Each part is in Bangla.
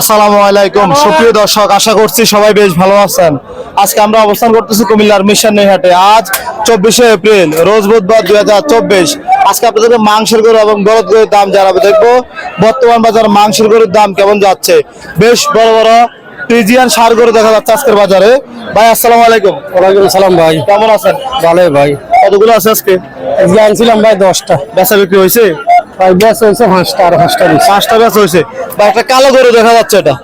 আসসালামু আলাইকুম। সুপ্রিয় দর্শক আশা করছি সবাই বেশ ভালো আছেন। আজকে আমরা অবস্থান করতেছি কুমিল্লার মিশন নৈহাটে। আজ চব্বিশে এপ্রিল রোজ বুধবার দুই হাজার চব্বিশ। আজকে আপনাদের মাংসের গরু এবং বলদ গরুর দাম জানাব। দেখব বর্তমান বাজার মাংসের গরুর দাম কেমন যাচ্ছে। বেশ বড় বড় ফ্রিজিয়ান সার গরু দেখা যাচ্ছে আজকের বাজারে। ভাই আসসালামু আলাইকুম। ওয়ালাইকুম সালাম ভাই। কেমন আছেন? ভালোই ভাই। কতগুলো আছে আজকে? আজকে আনছিলাম ভাই দশটা। বেচা বিক্রি হয়েছে? ভাই ব্যাস হয়েছে পাঁচটা আর পাঁচটা দিচ্ছি। পাঁচটা বেচা হয়েছে। বা একটা কালো গরু দেখা যাচ্ছে এটা।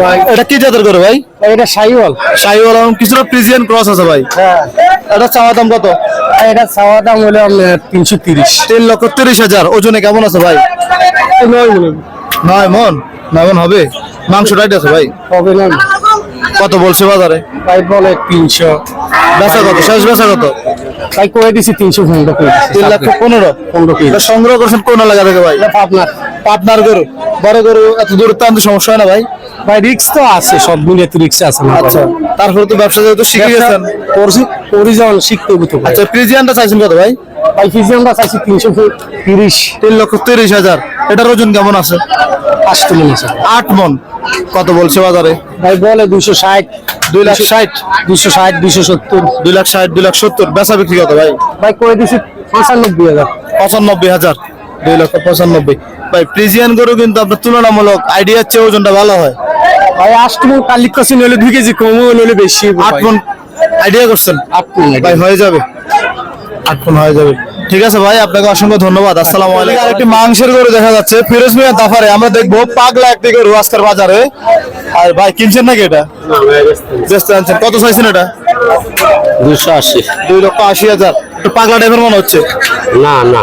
ভাই। এটা কি জাতের গরু ভাই? এটা সাইওয়াল। শাহিওয়াল এবং কিছুটা প্রিজিয়ান ক্রস আছে ভাই। হ্যাঁ। এটা চাওয়া দাম কত? এটা চাওয়া দাম হলো তিনশো তিরিশ। তিন লক্ষ তিরিশ হাজার। ওজনে কেমন আছে ভাই? নয় মন। নয় মন? হবে? মাংস টাইট আছে ভাই? হবে না। কত বলছে বাজারে? ভাই বলে তিনশো। বেচা কত? শেষ বেচা কত? ভাই করে দিছি তিনশো পনেরো করে তিন লক্ষ পনেরো? পনেরো এটা সংগ্রহ করছেন কোন এলাকা থেকে ভাই? পাবনার গরু। বড় গরু এত দূর তো সমস্যা হয় না ভাই? ভাই রিক্স তো আছে সব মিলিয়ে তো রিক্স আছে না আচ্ছা তারপরে তো ব্যবসা যেহেতু শিখে গেছেন। পরিজন শিখতে হবে তো ভাই আচ্ছা প্রিজিয়ানটা চাইছেন কত ভাই? ভাই ফিজিয়ামটা চাইছি তিনশো তিরিশ। তিন লক্ষ তিরিশ হাজার। এটার ওজন কেমন আছে? আসতে মনে আছে আট মন। কত বলছে বাজারে? ভাই বলে দুশো ষাট দুই লাখ ষাট। দুশো ষাট দুশো সত্তর। দুই লাখ ষাট দুই লাখ সত্তর। বেচা বিক্রি কত ভাই? ভাই করে দিছি পঁচানব্বই হাজার। পঁচানব্বই হাজার। দুই লক্ষ পঁচানব্বই। ভাই প্রিজিয়ান গরু কিন্তু আপনার তুলনামূলক আইডিয়ার চেয়ে ওজনটা ভালো হয়। ভাই আষ্টমন কালিক কাছে নইলে দুই কেজি কমও নইলে বেশি আট মন আইডিয়া করছেন? আট মন ভাই হয়ে যাবে। আট মন হয়ে যাবে। ঠিক আছে ভাই আপনাকে অসংখ্য ধন্যবাদ। আসসালামু আলাইকুম। আরেকটি মাংসের গরু দেখা যাচ্ছে। ফিরোজ মিয়া দাফারে আমরা দেখব পাগলা একটি গরু আজকের বাজারে। আর ভাই কিনছেন নাকি এটা? বেচতে আনছেন কত চাইছেন এটা? দুশো আশি। দুই লক্ষ আশি হাজার। একটু পাগলা টাইপের মনে হচ্ছে। না না।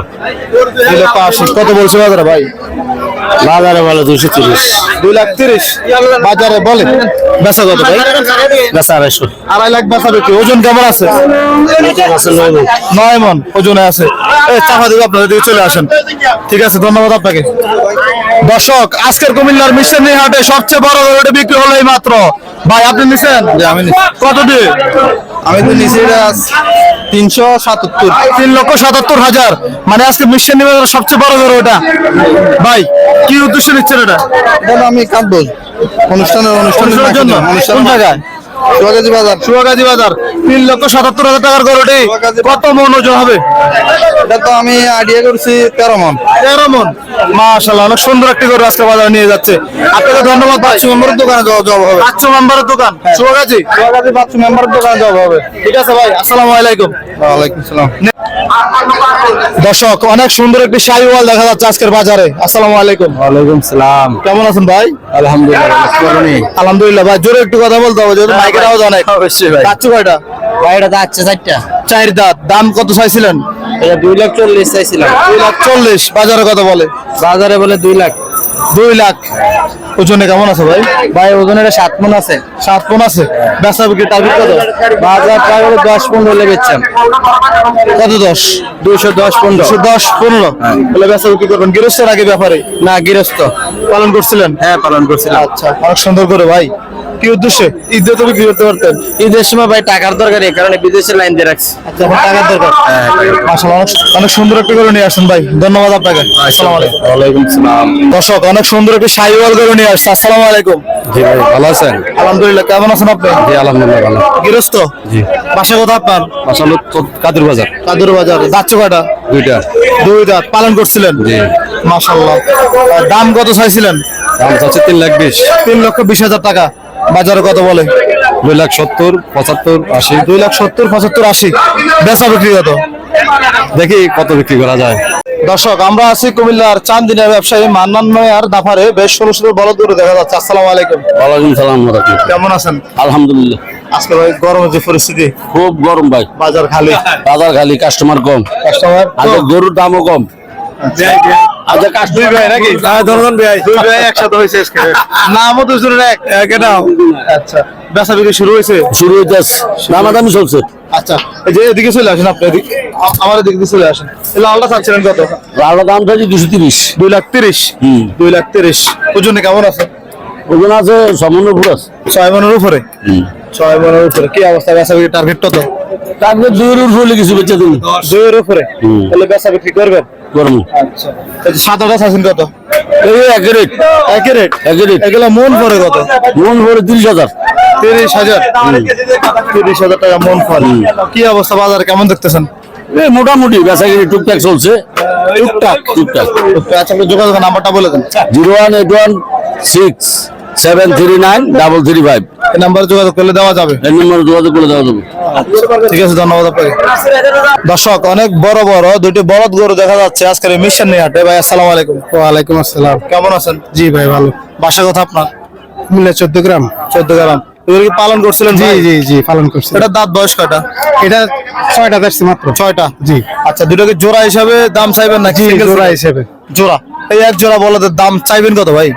দুই লক্ষ আশি। কত বলছে বাজারে ভাই? বাজারে বলে দুশো তিরিশ। দুই লাখ তিরিশ। বাজারে বলে। বেচা কত ভাই? বেচা আড়াইশো। আড়াই লাখ বেচা বিক্রি। ওজন কেমন আছে? নয় মন। ওজনে আছে। চাপা দিব আপনাদের দিকে চলে আসেন। ঠিক আছে ধন্যবাদ আপনাকে। দর্শক আজকের কুমিল্লার মিশনারি হাটে সবচেয়ে বড় গরুটা বিক্রি হলো এই মাত্র। ভাই আপনি নিছেন? আমি কত দিয়ে? আমি তো নিছি তিনশো সাতাত্তর। তিন লক্ষ সাতাত্তর হাজার। মানে আজকে মিশন বাজার সবচেয়ে বড় গরু ওটা ভাই কি উদ্দেশ্য নিচ্ছেন এটা? আমি কাঁদবো অনুষ্ঠানের অনুষ্ঠানের জন্য? কোন জায়গায়? সোহাগাজী বাজার। সুয়াগাজী বাজার। তিন লক্ষ সাতাত্তর হাজার টাকার গরুটি। কত মন ওজন হবে? এটা তো আমি আইডিয়া করছি তেরো মন। তেরো মন। মাশাল্লাহ অনেক সুন্দর একটি গরু আজকে বাজারে নিয়ে যাচ্ছে। আপনাকে ধন্যবাদ পাঁচশো মেম্বারের দোকানে জব হবে। পাঁচশো মেম্বারের দোকান? সুয়াগাজী সোহাগাজী পাঁচশো মেম্বারের দোকানে জব হবে। ঠিক আছে ভাই আসসালামু আলাইকুম। ওয়ালাইকুম সালাম। দর্শক অনেক সুন্দর একটি শাহিওয়াল দেখা যাচ্ছে আজকের বাজারে। আসসালামু আলাইকুম। ওয়ালাইকুম সালাম। কেমন আছেন ভাই? আলহামদুলিল্লাহ আলহামদুলিল্লাহ ভাই জোরে একটু কথা বলতে হবে অনেক অবশ্যই ভাই। যাচ্ছে কয়টা? ভাই এটা যাচ্ছে চারটা। চার দাঁত। দাম কত চাইছিলেন? এটা দুই লাখ চল্লিশ চাইছিলাম। দুই লাখ চল্লিশ। বাজারে কত বলে? বাজারে বলে দুই লাখ। দুই লাখ। ওজনে কেমন আছে ভাই? ভাই ওজন এটা সাত মন আছে। সাত পন আছে। বেচা বিক্রি টার্গেট কত? বাজার হলো দশ পনেরো হলে বেচছেন কত দশ? দুইশো দশ পনেরো। দশ পনেরো। বলে বেচা বিক্রি করবেন। গৃহস্থের আগে ব্যাপারে? না গৃহস্থ। পালন করছিলেন? হ্যাঁ পালন করছিলেন আচ্ছা অনেক সুন্দর করে ভাই। কি উদ্দেশ্যে? ঈদে তো বিক্রি করতে পারতেন ঈদের সময় ভাই টাকার দরকার এই কারণে বিদেশে লাইন দিয়ে রাখছি। আচ্ছা টাকার দরকার? মাশাআল্লাহ অনেক অনেক সুন্দর একটি করে নিয়ে আসছেন ভাই। ধন্যবাদ আপনাকে। আসসালামু আলাইকুম। ওয়ালাইকুম সালাম। দর্শক অনেক সুন্দর একটি শাহিওয়াল করে নিয়ে আসছে। আসসালামু আলাইকুম। জি ভাই ভালো আছেন? আলহামদুলিল্লাহ কেমন আছেন আপনি? জি আলহামদুলিল্লাহ ভালো। গৃহস্থ? জি। বাসা কথা আপনার? আসলে কাদুর বাজার। কাদুর বাজার। যাচ্ছে কয়টা? দুইটা। দুই দাঁত পালন করছিলেন? জি। মাশাআল্লাহ। আর দাম কত চাইছিলেন? দাম চাচ্ছে তিন লাখ বিশ। তিন লক্ষ বিশ হাজার টাকা। বাজারে কত বলে? দুই লাখ সত্তর পঁচাত্তর আশি। দুই লাখ সত্তর পঁচাত্তর আশি। বেচা বিক্রি কত? দেখি কত বিক্রি করা যায়। দর্শক আমরা আছি কুমিল্লার চান্দিনা ব্যবসায়ী মান্নান আর দাফারে। বেশ ষোলো ষোলো বড় দূরে দেখা যাচ্ছে। আসসালামু আলাইকুম। ওয়ালাইকুম সালাম কেমন আছেন? আলহামদুলিল্লাহ। আজকে ভাই গরমের যে পরিস্থিতি খুব গরম ভাই। বাজার খালি। বাজার খালি কাস্টমার কম। কাস্টমার আজ গরুর দামও কম। ভাই নাকি? ধরুন ভাই দুই ভাই একসাথে হয়েছে আজকে। নামও দুজনের এক। এক নাম আচ্ছা বেচা বিক্রি শুরু হয়েছে? শুরু হইতেছে দামাদামি চলছে। আচ্ছা এই যে এদিকে চলে আসেন আপনি এদিকে আমার এদিকে দিয়ে চলে আসেন। লালটা চাচ্ছিলেন কত? লাউডা দাম চাইছি দুশো তিরিশ। দুই লাখ তিরিশ? হুম। দুই লাখ তিরিশ। ওজনে কেমন আছে? ওজন আছে সামান্য ফুট আছে। ছয় মনের উপরে? হুম। ছয় মনের উপরে। কি অবস্থা? বেচা বিক্রি টার্গেট কত? তারপরে দুইয়ের উপর কিছু বেচে দিন। দুইয়ের উপরে। তাহলে বেচা বিক্রি করবেন? করব আচ্ছা। সাদাটা চাইছেন কত? এই এক রেট একই রেট এক রেট এগুলো মন পরে কত? মন ভরে তিরিশ হাজার। তিরিশ হাজার? তিরিশ হাজার টাকা মন ফল কি অবস্থা বাজার? কেমন দেখতেছেন? এই মোটামুটি বেচাকিনি টুকটাক চলছে। টুকটাক? টুকটাক। আচ্ছা আপনি যোগাযোগের নাম্বারটা বলে দেন। Zero one eight one six seven three nine double three five. এই নাম্বারে যোগাযোগ করলে দেওয়া যাবে। এই নম্বরে যোগাযোগ করে দেওয়া যাবে। ঠিক আছে ধন্যবাদ আপনাকে। দর্শক অনেক বড় বড় দুইটি বলদ গরু দেখা যাচ্ছে আজকের মিশন নিয়ে হাটে। ভাই আসসালামু আলাইকুম। ওয়ালাইকুম আসসালাম। কেমন আছেন? জি ভাই ভালো। বাসা কথা আপনার? কুমিল্লা চোদ্দ গ্রাম। চোদ্দ গ্রাম। এগুলো কি পালন করছিলেন জি জি জি পালন করছি এটা দাঁত বয়স কয়টা? এটা ছয়টা দেখছি মাত্র। ছয়টা? জি। আচ্ছা দুটোকে জোড়া হিসাবে দাম চাইবেন নাকি জোড়া? হিসেবে। জোড়া। এই এক জোড়া বলদের দাম চাইবেন কত ভাই?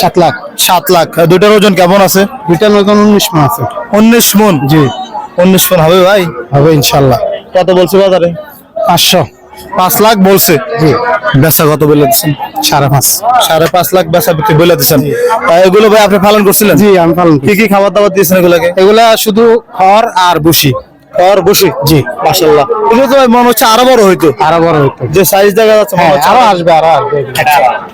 সাত লাখ। সাত লাখ। দুইটার ওজন কেমন আছে? দুইটা নতুন উনিশ মন আছে। উনিশ মন? জি। উনিশ মন হবে ভাই? হবে ইনশাল্লাহ। কত বলছে বাজারে? পাঁচশো। পাঁচ লাখ বলছে? জি। বেচা কত বলে দিচ্ছেন? সাড়ে পাঁচ। সাড়ে পাঁচ লাখ বেচা বিক্রি বলে দিচ্ছেন। এগুলো ভাই আপনি পালন করছিলেন? জি আমি পালন কি কি খাবার দাবার দিয়েছেন এগুলোকে? এগুলা শুধু খড় আর বুসি আর বসে? জি। মাশাল্লাহ এগুলো তো ভাই মনে হচ্ছে আরও বড় হইতো। আরও বড় হইতো। যে সাইজ দেখা যাচ্ছে মনে হ্যাঁ, হচ্ছে আরও আসবে আরও আসবে।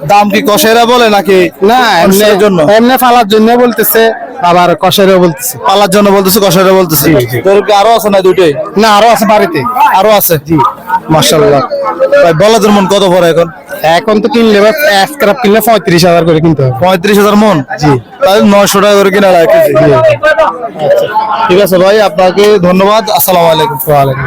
দাম কি কষেরা বলে নাকি না এমনি মানুষের জন্য? এমনি ফালার জন্য বলতেছে আবার কষারেও বলতেছে। পালার জন্য বলতেছে কষাইরা বলতেছি। তোর কি আরও আছে না দুইটাই? না আরও আছে বাড়িতে। আরও আছে? জি মাশাল্লাহ ভাই বলাদের মন কত পড়ে এখন? এখন তো কিনলে স্ক্রাপ কিনলে পঁয়ত্রিশ হাজার করে কিনতে হবে। পঁয়ত্রিশ হাজার মন? জি। তাহলে নয়শো টাকা করে কিনা রাখে ঠিক আছে ভাই আপনাকে ধন্যবাদ। আসসালামু আলাইকুম। ওয়ালাইকুম